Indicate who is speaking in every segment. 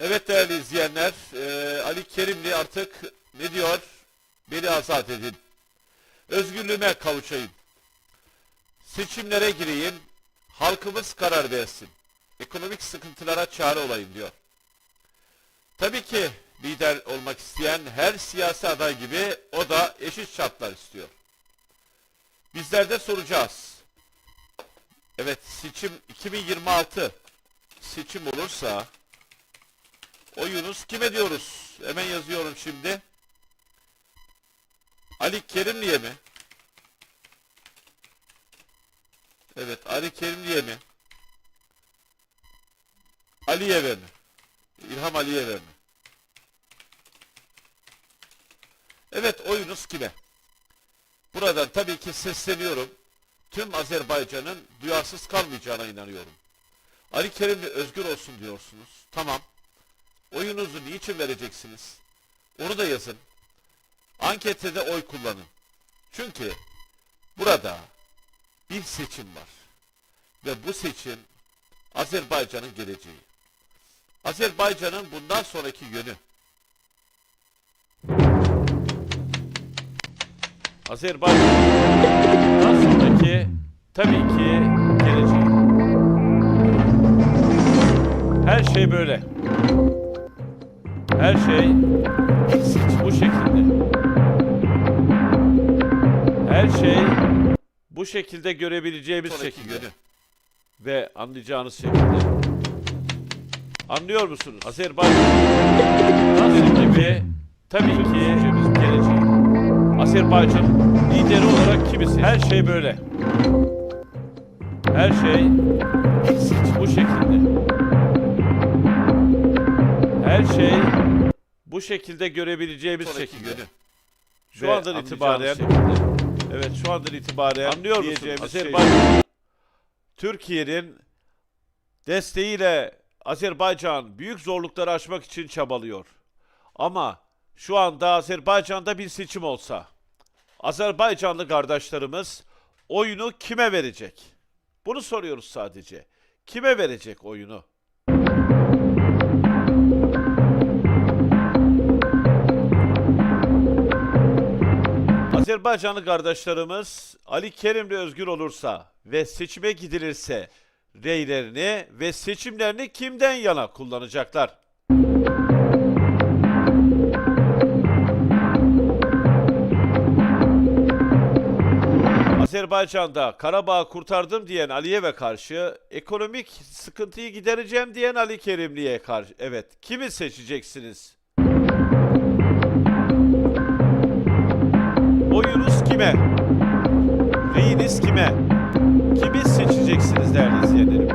Speaker 1: Evet değerli izleyenler, eee, Ali Kerimli artık ne diyor? Beni azat edin. Özgürlüğüme kavuşayım. Seçimlere gireyim. Halkımız karar versin. Ekonomik sıkıntılara çare olayım diyor. Tabii ki lider olmak isteyen her siyasi aday gibi o da eşit şartlar istiyor. Bizler de soracağız. Evet seçim 2026 seçim olursa oyunuz kime diyoruz? Hemen yazıyorum şimdi. Ali Kerimli'ye mi? Evet Ali Kerimli'ye mi? Aliyev'e mi? İlham Aliyev'e mi? Evet oyunuz kime? Buradan tabii ki sesleniyorum. Tüm Azerbaycan'ın duyarsız kalmayacağına inanıyorum. Ali Kerimli özgür olsun diyorsunuz. Tamam. Oyunuzu niçin vereceksiniz? Onu da yazın. Ankette de oy kullanın. Çünkü burada bir seçim var. Ve bu seçim Azerbaycan'ın geleceği. Azerbaycan'ın bundan sonraki yönü. Azerbaycan'ın bundan sonraki tabii ki geleceği. Her şey böyle. Her şey bu şekilde. Her şey bu şekilde görebileceğimiz şekilde. Ve anlayacağınız şekilde. Anlıyor musunuz? Azerbaycan Azeri gibi tabii ki geleceği. Azerbaycan lideri olarak kimisi? Her şey böyle. Her şey bu şekilde. Her şey bu şekilde görebileceğimiz şekilde. Şu
Speaker 2: Ve
Speaker 1: andan
Speaker 2: anlayacağımız
Speaker 1: itibaren Evet şu andan itibaren
Speaker 2: Anlıyor musun?
Speaker 1: diyeceğimiz
Speaker 2: Azerbaycan-
Speaker 1: şey Türkiye'nin desteğiyle Azerbaycan büyük zorlukları aşmak için çabalıyor. Ama şu anda Azerbaycan'da bir seçim olsa Azerbaycanlı kardeşlerimiz oyunu kime verecek? Bunu soruyoruz sadece. Kime verecek oyunu? Azerbaycanlı kardeşlerimiz Ali Kerimli özgür olursa ve seçime gidilirse reylerini ve seçimlerini kimden yana kullanacaklar? Azerbaycan'da Karabağ'ı kurtardım diyen Aliyev'e karşı ekonomik sıkıntıyı gidereceğim diyen Ali Kerimli'ye karşı evet kimi seçeceksiniz? Kime? Reyiniz kime? Kimi seçeceksiniz değerli izleyenlerim?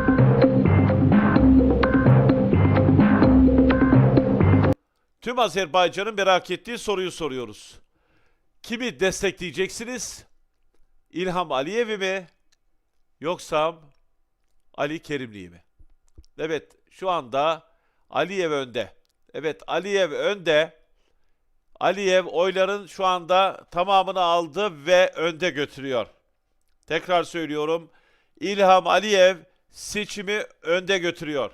Speaker 1: Tüm Azerbaycan'ın merak ettiği soruyu soruyoruz. Kimi destekleyeceksiniz? İlham Aliyev'i mi? Yoksa Ali Kerimli'yi mi? Evet şu anda Aliyev önde. Evet Aliyev önde. Aliyev oyların şu anda tamamını aldı ve önde götürüyor. Tekrar söylüyorum. İlham Aliyev seçimi önde götürüyor.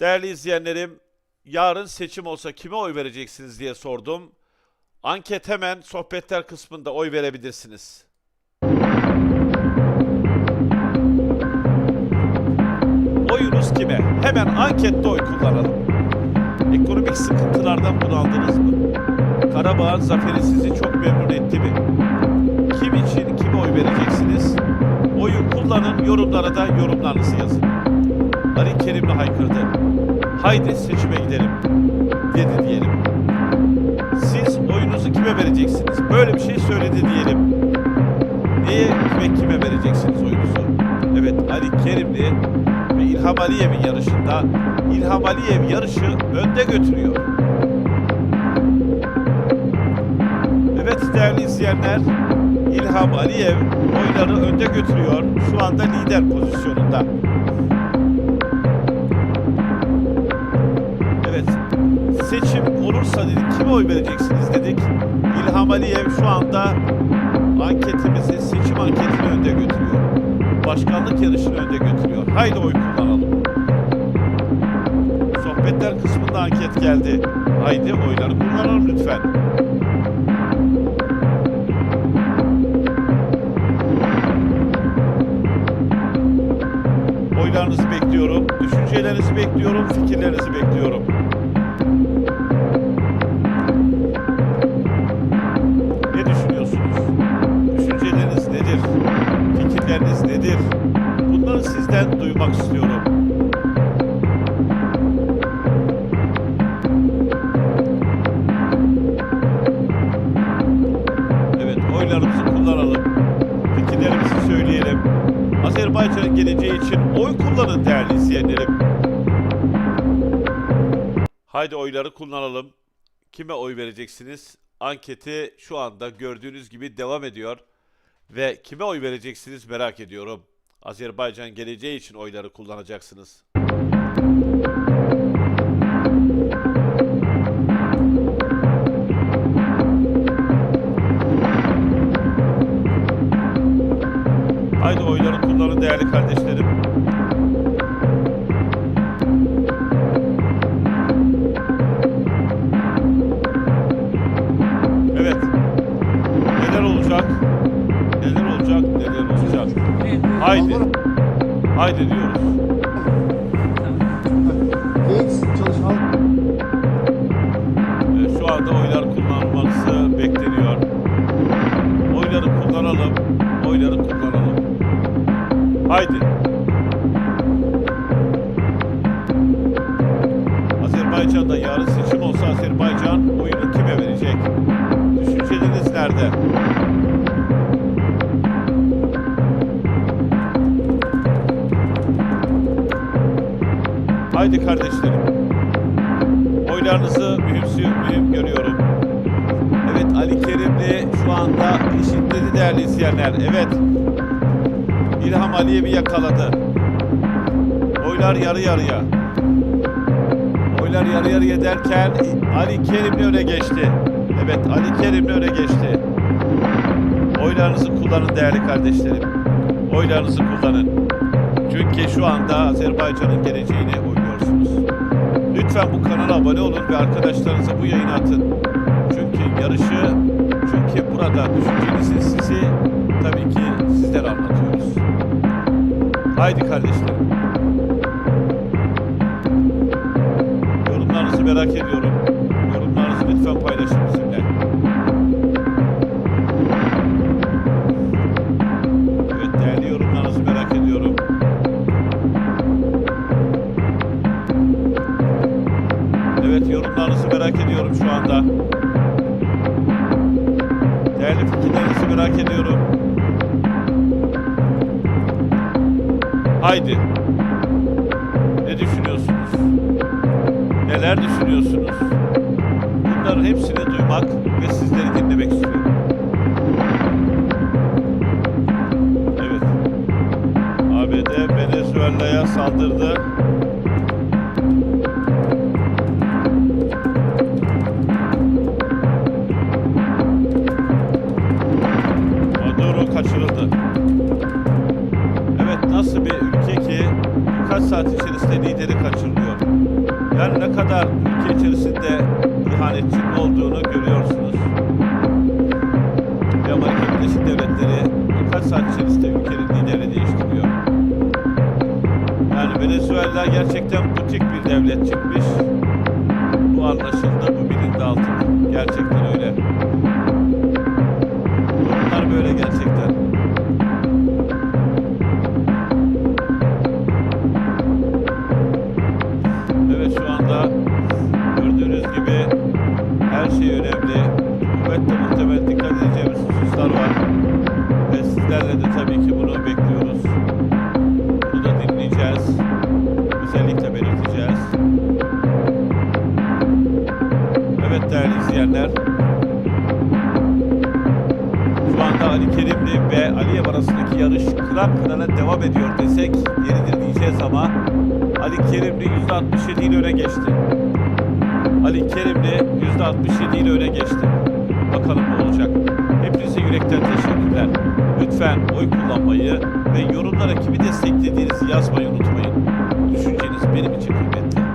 Speaker 1: Değerli izleyenlerim, yarın seçim olsa kime oy vereceksiniz diye sordum. Anket hemen sohbetler kısmında oy verebilirsiniz. Oyunuz kime? Hemen ankette oy kullanalım. Ekonomik sıkıntılardan bunaldınız mı? Karabağ'ın zaferi sizi çok memnun etti mi? Kim için kime oy vereceksiniz? Oyu kullanın, yorumlara da yorumlarınızı yazın. Ali Kerimli haykırdı. Haydi seçime gidelim. Dedi diyelim. Siz oyunuzu kime vereceksiniz? Böyle bir şey söyledi diyelim. Neye ve kime vereceksiniz oyunuzu? Evet Ali Kerimli İlham Aliyev'in yarışında İlham Aliyev yarışı önde götürüyor. Evet değerli izleyenler İlham Aliyev oyları önde götürüyor. Şu anda lider pozisyonunda. Evet seçim olursa dedik kime oy vereceksiniz dedik. İlham Aliyev şu anda anketimizi seçim anketini önde götürüyor. Başkanlık yarışını önde götürüyor. Haydi oy kullanalım. anketler kısmında anket geldi. Haydi oyları kullanalım lütfen. Oylarınızı bekliyorum. Düşüncelerinizi bekliyorum. Fikirlerinizi bekliyorum. Duymak istiyorum. Evet, oylarımızı kullanalım. Fikirlerimizi söyleyelim. Azerbaycan'ın geleceği için oy kullanın değerli izleyenlerim. Haydi oyları kullanalım. Kime oy vereceksiniz? Anketi şu anda gördüğünüz gibi devam ediyor. Ve kime oy vereceksiniz merak ediyorum. Azerbaycan geleceği için oyları kullanacaksınız. Haydi oyları kullanın değerli kardeşlerim. Haydi. Haydi diyoruz.
Speaker 2: Genç çalışan
Speaker 1: Ee, Şu anda oylar kullanılması bekleniyor. Oyları kullanalım. Oyları kullanalım. Haydi. Haydi kardeşlerim. Oylarınızı mühimsi mühim görüyorum. Evet Ali Kerimli şu anda eşitledi değerli izleyenler. Evet. İlham Aliyev'i yakaladı. Oylar yarı yarıya. Oylar yarı yarıya derken Ali Kerimli öne geçti. Evet Ali Kerimli öne geçti. Oylarınızı kullanın değerli kardeşlerim. Oylarınızı kullanın. Çünkü şu anda Azerbaycan'ın geleceğini oynuyorsunuz. Lütfen bu kanala abone olun ve arkadaşlarınıza bu yayını atın. Çünkü yarışı, çünkü burada düşüncenizi sizi tabii ki sizlere anlatıyoruz. Haydi kardeşlerim. Yorumlarınızı merak ediyorum. Ne düşünüyorsunuz? Neler düşünüyorsunuz? Bunların hepsini duymak ve sizleri dinlemek istiyorum. Evet. ABD Venezuela'ya saldırdı. Saat içerisinde ülkenin liderini değiştiriyor. Yani Venezuela gerçekten butik bir devlet çıkmış. Bu anlaşıldı, bu bilindi artık. Gerçekten Özellikle belirteceğiz. Evet değerli izleyenler. Şu anda Ali Kerimli ve Aliyev arasındaki yarış kıran kırana devam ediyor desek yeridir diyeceğiz ama Ali Kerimli %67 ile öne geçti. Ali Kerimli %67 ile öne geçti. Bakalım ne olacak. Hepinize yürekten teşekkürler. Lütfen oy kullanmayı ve yorumlara kimi desteklediğinizi yazmayı unutmayın. Benim için kıymetli.